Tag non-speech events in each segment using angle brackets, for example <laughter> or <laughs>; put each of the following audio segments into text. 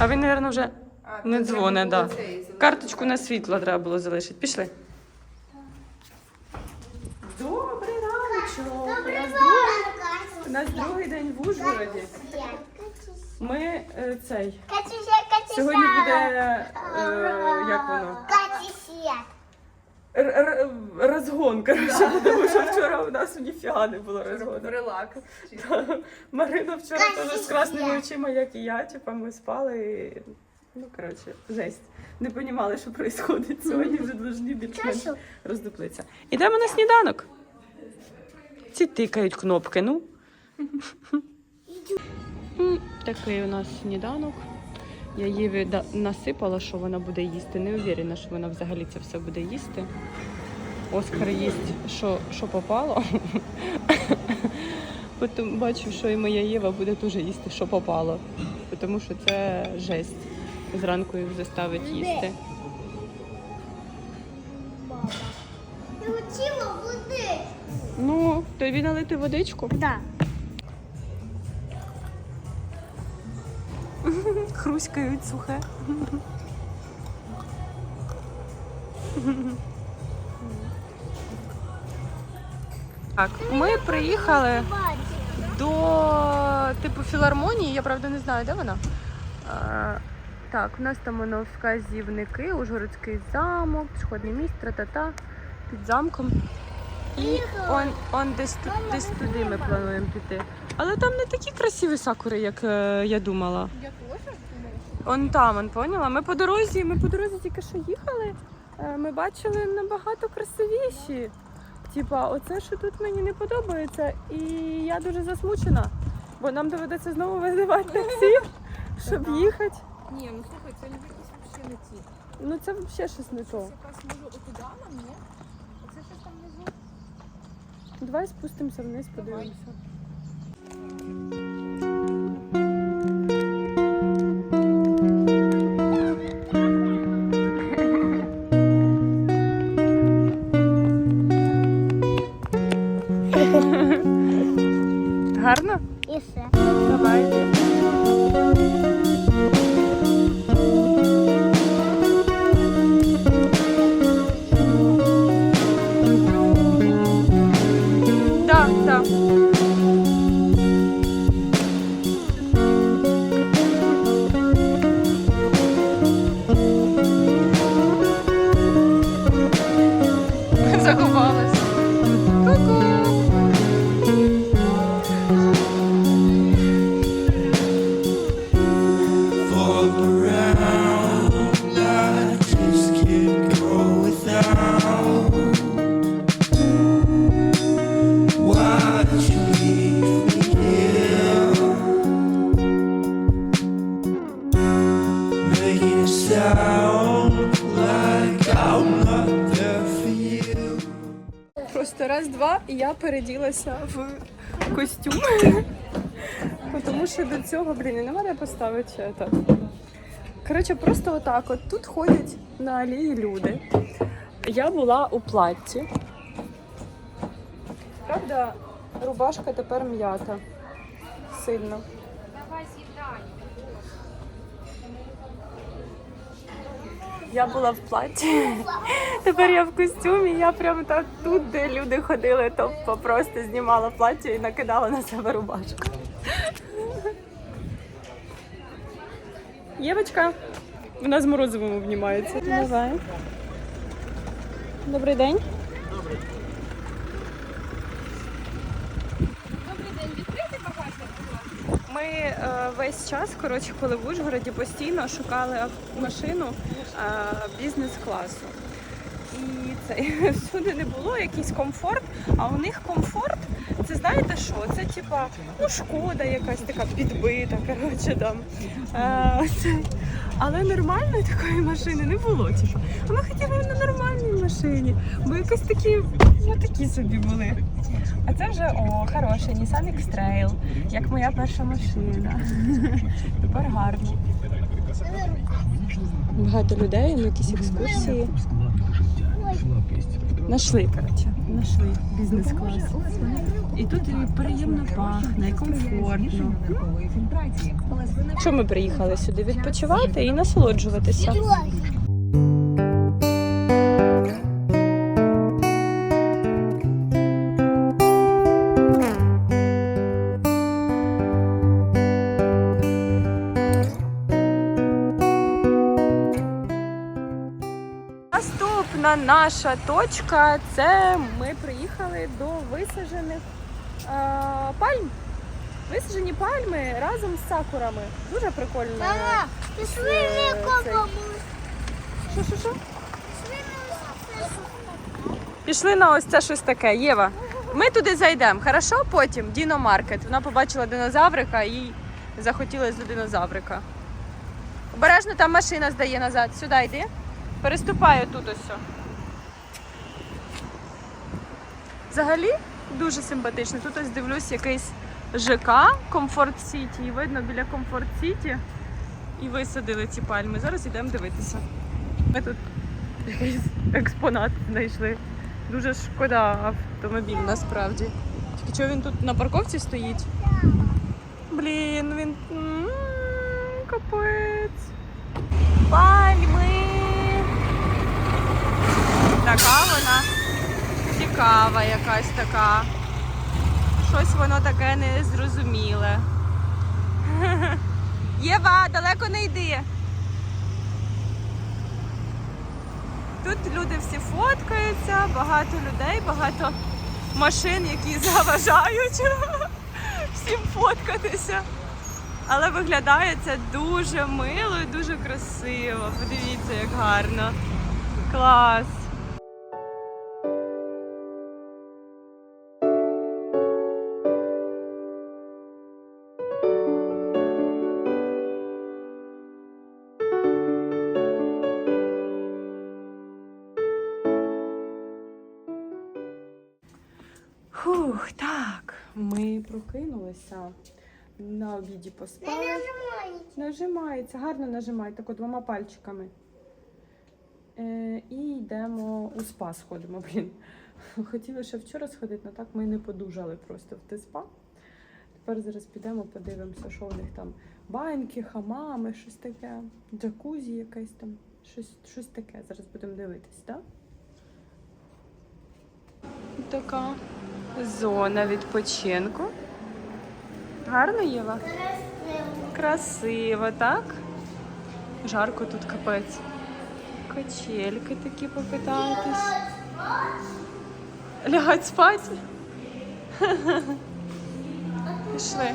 А він, мабуть, вже А, не то треба дзвонить, було да. цей залишити. Карточку на світло треба було залишити. Пішли. Добрий раночок. У нас, друг- у нас другий день в Ужгороді. Ми е, цей. Сьогодні буде е, як воно? Р- розгон, коротше, тому що вчора у нас ніфіга не було розгону. Релакс. Марина вчора теж з красними очима, як і я. Типа ми спали. І, ну, коротше, жесть. Не розуміли, що відбувається. Сьогодні вже повинні більш-менш роздуплитися. Ідемо на сніданок. Ці тикають кнопки, ну. Такий у нас сніданок. Я да- насипала, що вона буде їсти. Не уверена, що вона взагалі це все буде їсти. Оскар їсть, що, що попало. <laughs> Потім бачу, що і моя Єва буде теж їсти, що попало. Тому що це жесть. Зранку їх заставить їсти. Ну, тобі налити водичку. Да. Хруськають сухе. Так, ми приїхали до типу філармонії. Я правда не знаю, де вона. А, так, у нас там воно вказівники, Ужгородський замок, пішохідний міст, тра-та-та, під замком. І он, он десь, тут, десь туди ми плануємо піти. Але там не такі красиві сакури, як е, я думала. Он там, он поняла. Ми по дорозі, ми по дорозі тільки що їхали. е, Ми бачили набагато красивіші. Типа, оце, що тут мені не подобається, і я дуже засмучена, бо нам доведеться знову визивати таксі, <laughs> щоб їхати. Ні, ну слухай, це якісь взагалі не ті. Ну це взагалі щось не то. Це якась може отуда нам, ні? Оце щось там внизу. Давай спустимося вниз, подивимося. Thank you. Просто раз-два, і я переділася в костюм. Тому що до цього, блін, і нема поставити ще так. Коротше, просто отак. От тут ходять на алеї люди. Я була у платті. Правда, рубашка тепер м'ята. Сильно. Я була в платі. Тепер я в костюмі. Я прямо так тут, де люди ходили, то просто знімала плаття і накидала на себе рубашку. Євочка, вона з морозивом обнімається. Давай. Добрий день. Ми е, весь час, коротше, коли в Ужгороді постійно шукали машину е, бізнес-класу. І це <laughs> всюди не було якийсь комфорт, а у них комфорт, це знаєте що? Це типа ну, шкода якась така підбита, коротше там. Е, це, але нормальної такої машини не було. Типу. А ми хотіли на нормальній машині, бо якось такі, ну такі собі були. А це вже о, хороший Nissan X-Trail, як моя перша машина. Тепер гарно. Багато людей, на якісь екскурсії. Нашли, коротше, нашли бізнес-клас. І тут приємно пахне, комфортно. Що ми приїхали сюди відпочивати і насолоджуватися. Наша точка це ми приїхали до висаджених е, пальм. Висаджені пальми разом з сакурами. Дуже прикольно. Мама, пішли Е, в Що, що, що? Пішли на ось це щось таке. Єва. Ми туди зайдемо, хорошо? Потім Діно Маркет. Вона побачила динозаврика і захотілося до динозаврика. Обережно там машина здає назад. Сюди йди. Переступаю тут ось. Взагалі дуже симпатично. Тут ось дивлюсь якийсь ЖК Комфорт Сіті. І видно біля Комфорт Сіті. І висадили ці пальми. Зараз йдемо дивитися. Ми тут якийсь експонат знайшли. Дуже шкода автомобіль насправді. Тільки чого він тут на парковці стоїть? Блін, він. м, Капець. Пальми. Така вона цікава якась така. Щось воно таке незрозуміле. <laughs> Єва, далеко не йди. Тут люди всі фоткаються, багато людей, багато машин, які <laughs> заважають <laughs> всім фоткатися. Але виглядає це дуже мило і дуже красиво. Подивіться, як гарно. Клас. Прокинулися. На обіді поспали. Нажимається, Нажимається, гарно нажимай, так от двома пальчиками. Е, і йдемо у спа сходимо, блін. Хотіли ще вчора сходити, але так ми не подужали просто в те спа. Тепер зараз підемо, подивимося, що у них там баньки, хамами, щось таке, джакузі якесь там, щось, щось таке. Зараз будемо дивитись, так? Така зона відпочинку. Гарно, Єва? Красиво, так? Жарко тут капець. Качельки такі покататись. Лягать спати. <laughs> Пішли.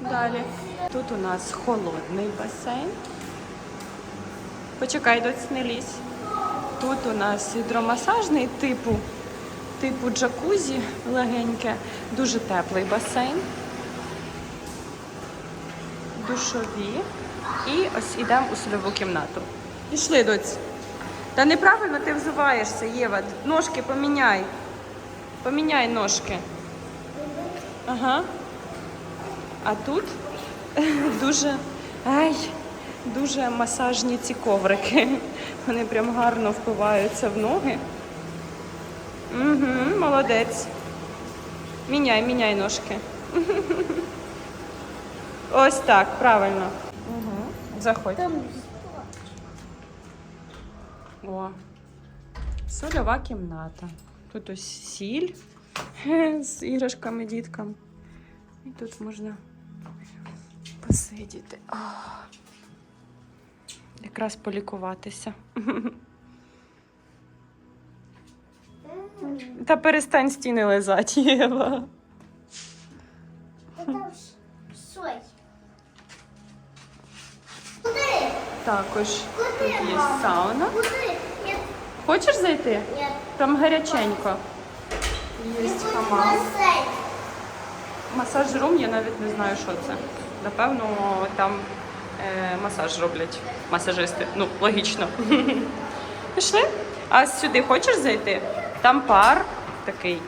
Далі. Тут у нас холодний басейн. Почекай, доць, не лізь. Тут у нас гідромасажний типу, типу джакузі легеньке, дуже теплий басейн душові. І ось ідемо у сольову кімнату. Пішли, доць. Та неправильно ти взуваєшся, Єва. Ножки поміняй. Поміняй ножки. Ага. А тут <laughs> дуже, ай, дуже масажні ці коврики. Вони прям гарно впиваються в ноги. Угу, молодець. Міняй, міняй ножки. <laughs> Ось так, правильно. Угу. Заходь. О. Сольова кімната. Тут ось сіль <laughs> з іграшками діткам. І тут можна посидіти. О. Якраз полікуватися. Та перестань стіни лизати, Єва. Сой. Куди? Також тут є сауна. Куди? Хочеш зайти? нет. Там гаряченько. Є хамам. Масаж рум, я навіть не знаю, що це. Напевно, там е, масаж роблять масажисти. Ну, логічно. <laughs> Пішли? А сюди хочеш зайти? Там пар такий.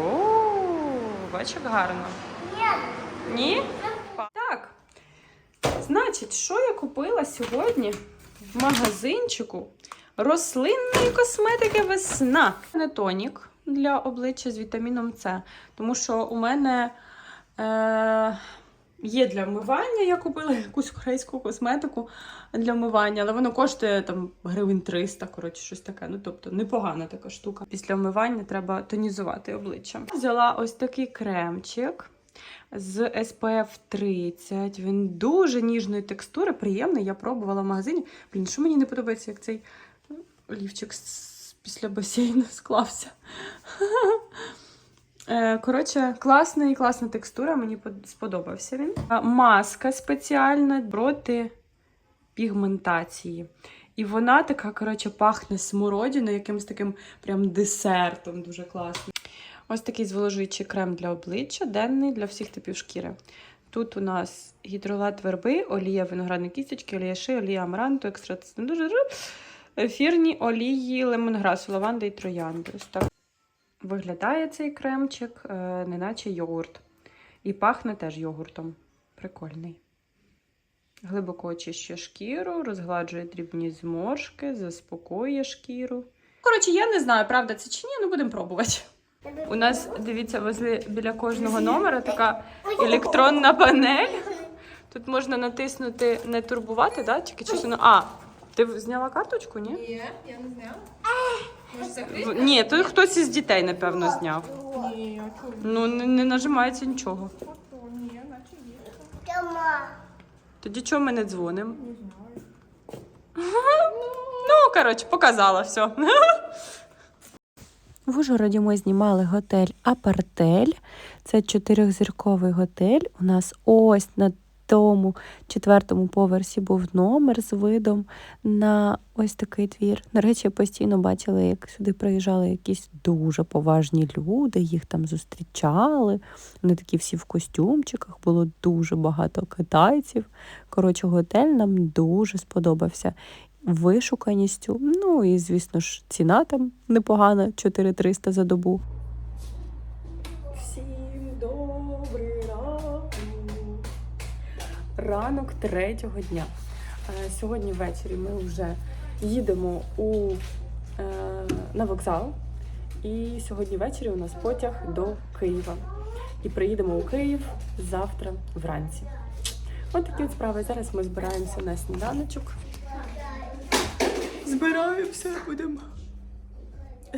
О, бач, як гарно. Нет. Ні? Значить, що я купила сьогодні в магазинчику рослинної косметики весна. Не тонік для обличчя з вітаміном С. Тому що у мене е, Є для вмивання, я купила якусь корейську косметику для вмивання, але воно коштує там гривень 300, коротше, щось таке. Ну, тобто непогана така штука. Після вмивання треба тонізувати обличчя. Взяла ось такий кремчик з SPF 30. Він дуже ніжної текстури, приємний. Я пробувала в магазині. Блін, що мені не подобається, як цей олівчик після басейну <laughs> склався. <laughs> Е, Коротше, класний, класна текстура, мені сподобався він. Маска спеціальна проти пігментації. І вона така, коротше, пахне смородиною, якимось таким прям десертом, дуже класно. Ось такий зволожуючий крем для обличчя, денний для всіх типів шкіри. Тут у нас гідролат верби, олія виноградної кісточки, олія ши, олія амаранту, екстракт дуже ефірні олії лемонграсу, лаванди і троянди. Ось так виглядає цей кремчик, е, неначе йогурт. І пахне теж йогуртом. Прикольний. Глибоко очищує шкіру, розгладжує дрібні зморшки, заспокоює шкіру. Коротше, я не знаю, правда це чи ні, ну будемо пробувати. У нас, дивіться, возле біля кожного номера така електронна панель. Тут можна натиснути не турбувати, да? тільки воно. А, ти зняла карточку, ні? Ні, я не зняла. Може закрити? Ні, то хтось із дітей, напевно, зняв. Ні, а? Ну, не, не нажимається нічого. Ні, наче є. Тоді чого ми не дзвонимо? Не знаю. Ну, коротше, показала все. В Ужгороді ми знімали готель Апартель. Це чотирьохзірковий готель. У нас ось на тому четвертому поверсі був номер з видом на ось такий двір. До речі, я постійно бачила, як сюди приїжджали якісь дуже поважні люди, їх там зустрічали. Вони такі всі в костюмчиках, було дуже багато китайців. Коротше, готель нам дуже сподобався вишуканістю. Ну і, звісно ж, ціна там непогана 4300 за добу. Всім добрий ранок. Ранок третього дня. Е, Сьогодні ввечері ми вже їдемо у, е, на вокзал. І сьогодні ввечері у нас потяг до Києва. І приїдемо у Київ завтра вранці. От такі от справи. Зараз ми збираємося на сніданочок. Збираємося, будемо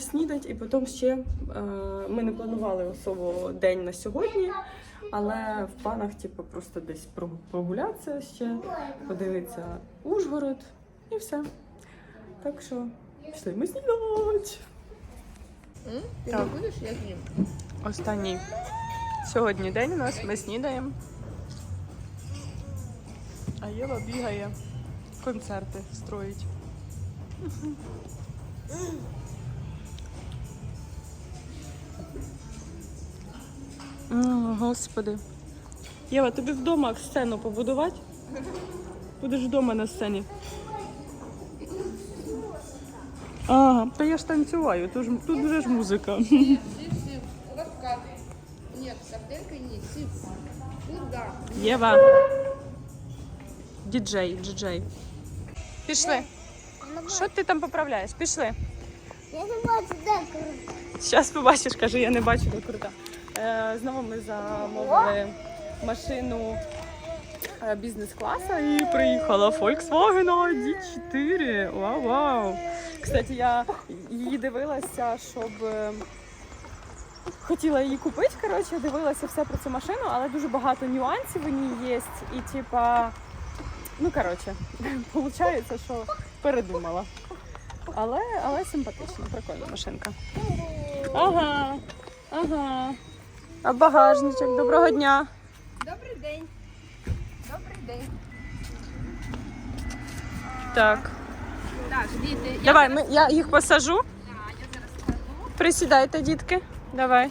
снідати, і потім ще е, ми не планували особо день на сьогодні, але в планах, типу, просто десь прогулятися ще, подивитися Ужгород і все. Так що пішли ми снідати. Ти не будеш, я з'їм. Останній сьогодні день у нас, ми снідаємо. А Єва бігає, концерти строїть. О, Господи. Єва, тобі вдома сцену побудувати? Будеш вдома на сцені. Ага, та я ж танцюваю, тут, ж- тут вже ж музика. Сип, сип. Лапка. Нет, сарделька нет, сип. Куда? Єва. Діджей, діджей. Пішли. Що ти там поправляєш? Пішли. Я не бачу, де круто. Зараз побачиш, каже, я не бачу, де крута. Е, знову ми замовили машину е, бізнес-класа і приїхала Volkswagen ID4. Вау, вау. Кстати, я її дивилася, щоб. е, Хотіла її купити, коротше, дивилася все про цю машину, але дуже багато нюансів у ній є. І типа, ну коротше, <laughs> виходить, що передумала. Але, але симпатична, прикольна машинка. Ага, ага. А багажничок, доброго дня. Добрий день. Добрий день. Так. Так, діти, я Давай, ми, я їх посажу. я зараз скажу. Присідайте, дітки. Давай.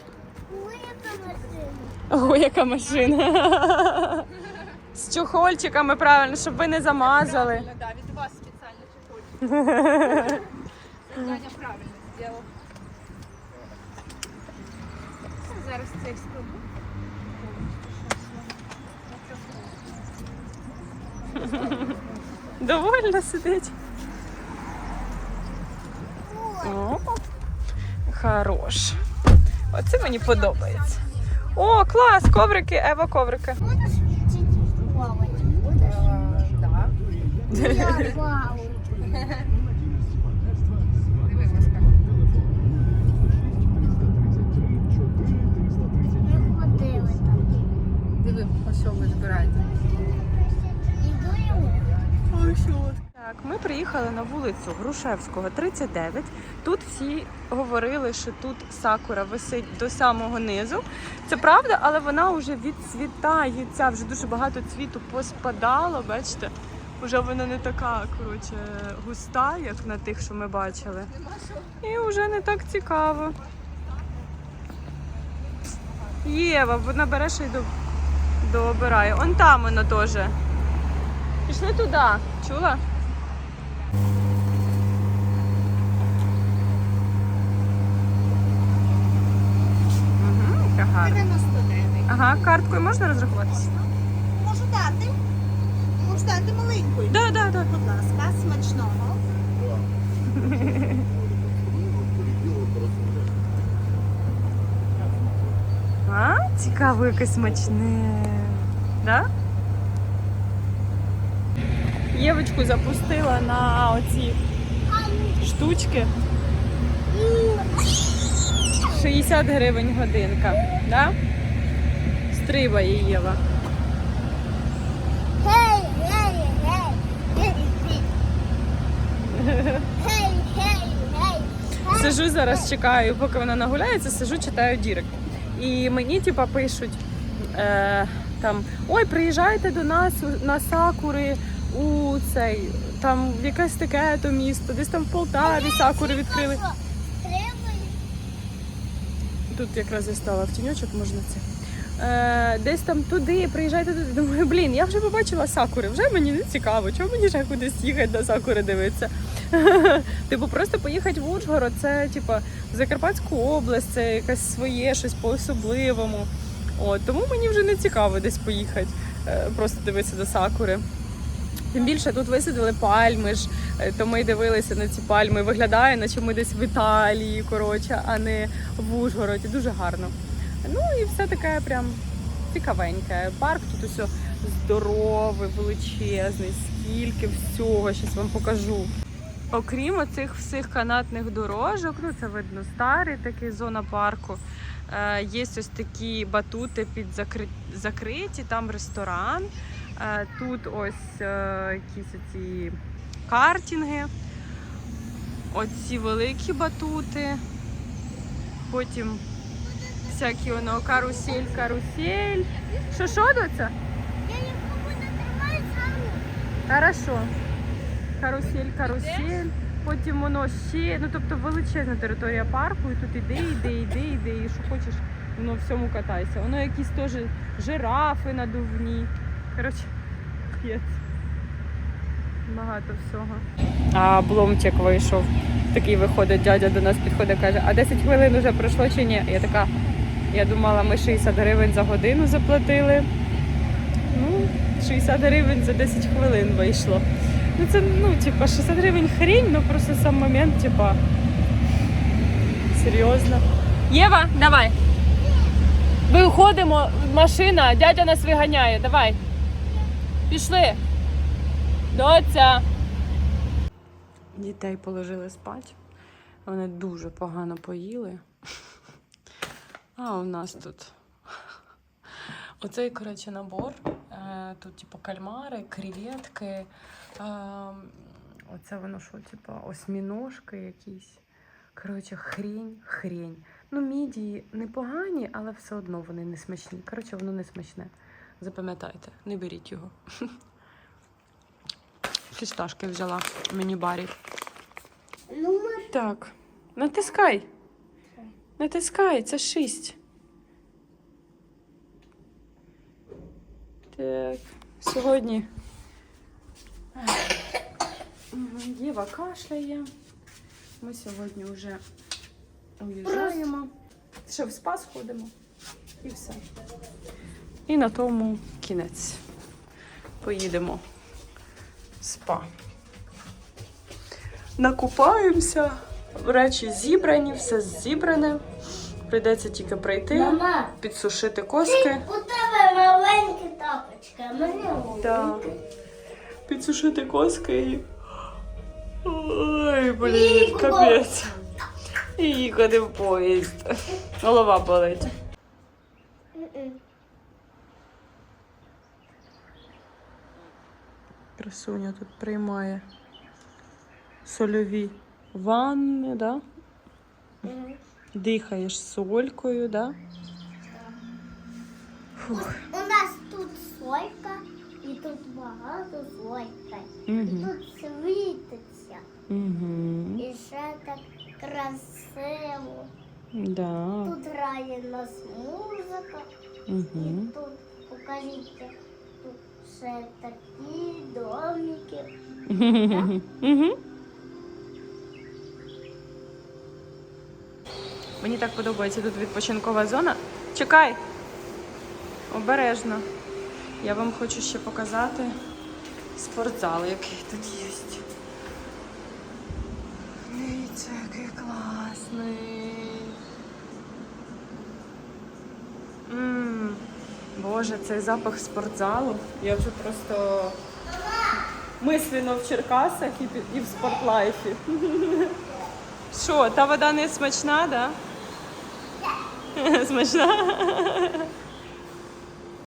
Ой, яка машина. О, яка машина. З чохольчиками правильно, щоб ви не замазали. Правильно, да, Саня правильно сделал. Зараз цей спробу. Довольно сидить. О, хорош. Оце мені подобається. О, клас! Коврики, Ева, коврики. Будеш вчити плавати? Будеш? Так. <laughs> Вау. Ідуємо. Так, ми приїхали на вулицю Грушевського, 39. Тут всі говорили, що тут сакура висить до самого низу. Це правда, але вона вже відцвітається. Вже дуже багато цвіту поспадало. Бачите, вже вона не така коротше, густа, як на тих, що ми бачили. І вже не так цікаво. Єва, вона береш і до, дообирає. Он там воно теж. Пішли туди, чула? Угу, яка гарна. 99. Ага, карткою можна розрахуватися? Можу дати. Можу дати маленькою. Да, да, да. Будь ласка, смачного. <laughs> А, цікаво, яке смачне. Да? Євочку запустила на оці штучки. 60 гривень годинка. Да? Стрибає Єва. Сижу зараз, чекаю, поки вона нагуляється, сижу, читаю дірект. І мені типа пишуть е, там: ой, приїжджайте до нас на сакури у цей, там в якесь таке то місто, десь там в Полтаві сакури відкрили. Тут якраз я стала в тіньочок, можна це. Е, десь там туди, приїжджайте туди. Думаю, блін, я вже побачила сакури, вже мені не цікаво, чому мені ще кудись їхати на сакури дивитися. <laughs> Типу, просто поїхати в Ужгород, це типу, Закарпатську область, це якесь своє, щось по-особливому. От, тому мені вже не цікаво десь поїхати, е, просто дивитися до сакури. Тим більше тут висадили пальми ж, е, то ми дивилися на ці пальми. Виглядає, наче ми десь в Італії, коротше, а не в Ужгороді. Дуже гарно. Ну і все таке прям цікавеньке. Парк тут усе здоровий, величезний, скільки всього, зараз вам покажу. Окрім оцих всіх канатних дорожок, ну це видно старий такий зона парку. Е, є ось такі батути під закри... закриті, там ресторан. Е, тут ось е, якісь ці картинги, оці великі батути. Потім всякі воно карусель, карусель. Що що доця? Я їх буду тримати саму. Хорошо. Карусель, карусель. Потім воно ще, ну тобто величезна територія парку, і тут іди, іди, іди, іди, і що хочеш, воно всьому катайся. Воно якісь теж жирафи надувні. Коротше, п'єць. Багато всього. А Бломчик вийшов. Такий виходить, дядя до нас підходить, каже, а 10 хвилин вже пройшло чи ні? Я така, я думала, ми 60 гривень за годину заплатили. Ну, 60 гривень за 10 хвилин вийшло. Ну це, ну, типа, 60 гривень хрінь, ну просто сам момент, типа. Серйозно. Єва, давай. Виходимо, машина, дядя нас виганяє. Давай. Пішли. Доця. Дітей положили спати. Вони дуже погано поїли. А у нас тут Оцей, коротше, набор. Е, Тут, типу, кальмари, креветки. Оце воно що, типу, осьміножки якісь. Коротше, хрінь, хрінь. Ну, мідії непогані, але все одно вони не смачні. Коротше, воно не смачне. Запам'ятайте, не беріть його. <laughs> Фісташки взяла в міні-барі. Ну, ми Так, натискай. Натискай, це шість. Так, сьогодні. Єва кашляє. Ми сьогодні вже уїжджаємо. Ще в спа сходимо. І все. І на тому кінець. Поїдемо в спа. Накупаємося. Речі зібрані, все зібране. Прийдеться тільки прийти, Мама, підсушити коски. у тебе маленькі тапочки, а мене Да. Підсушити коски і Ой, блін, капець. Їхати в поїзд. Голова болить. Красуня тут приймає сольові ванни, да? Дихаєш солькою, да? У нас тут і тут багато сойка. І Угу. тут світиться. Угу. І ще так красиво. Да. Тут грає нас музика. І Угу. тут, покажіть, тут ще такі домики. Угу. Мені так подобається тут відпочинкова зона. Чекай! Обережно. Я вам хочу ще показати спортзал, який тут є. Дивіться, який класний. М, Боже, цей запах спортзалу. Я вже просто мислено в Черкасах і, і в спортлайфі. <laughs> Що, та вода не смачна, да? <laughs> Смачна? <laughs>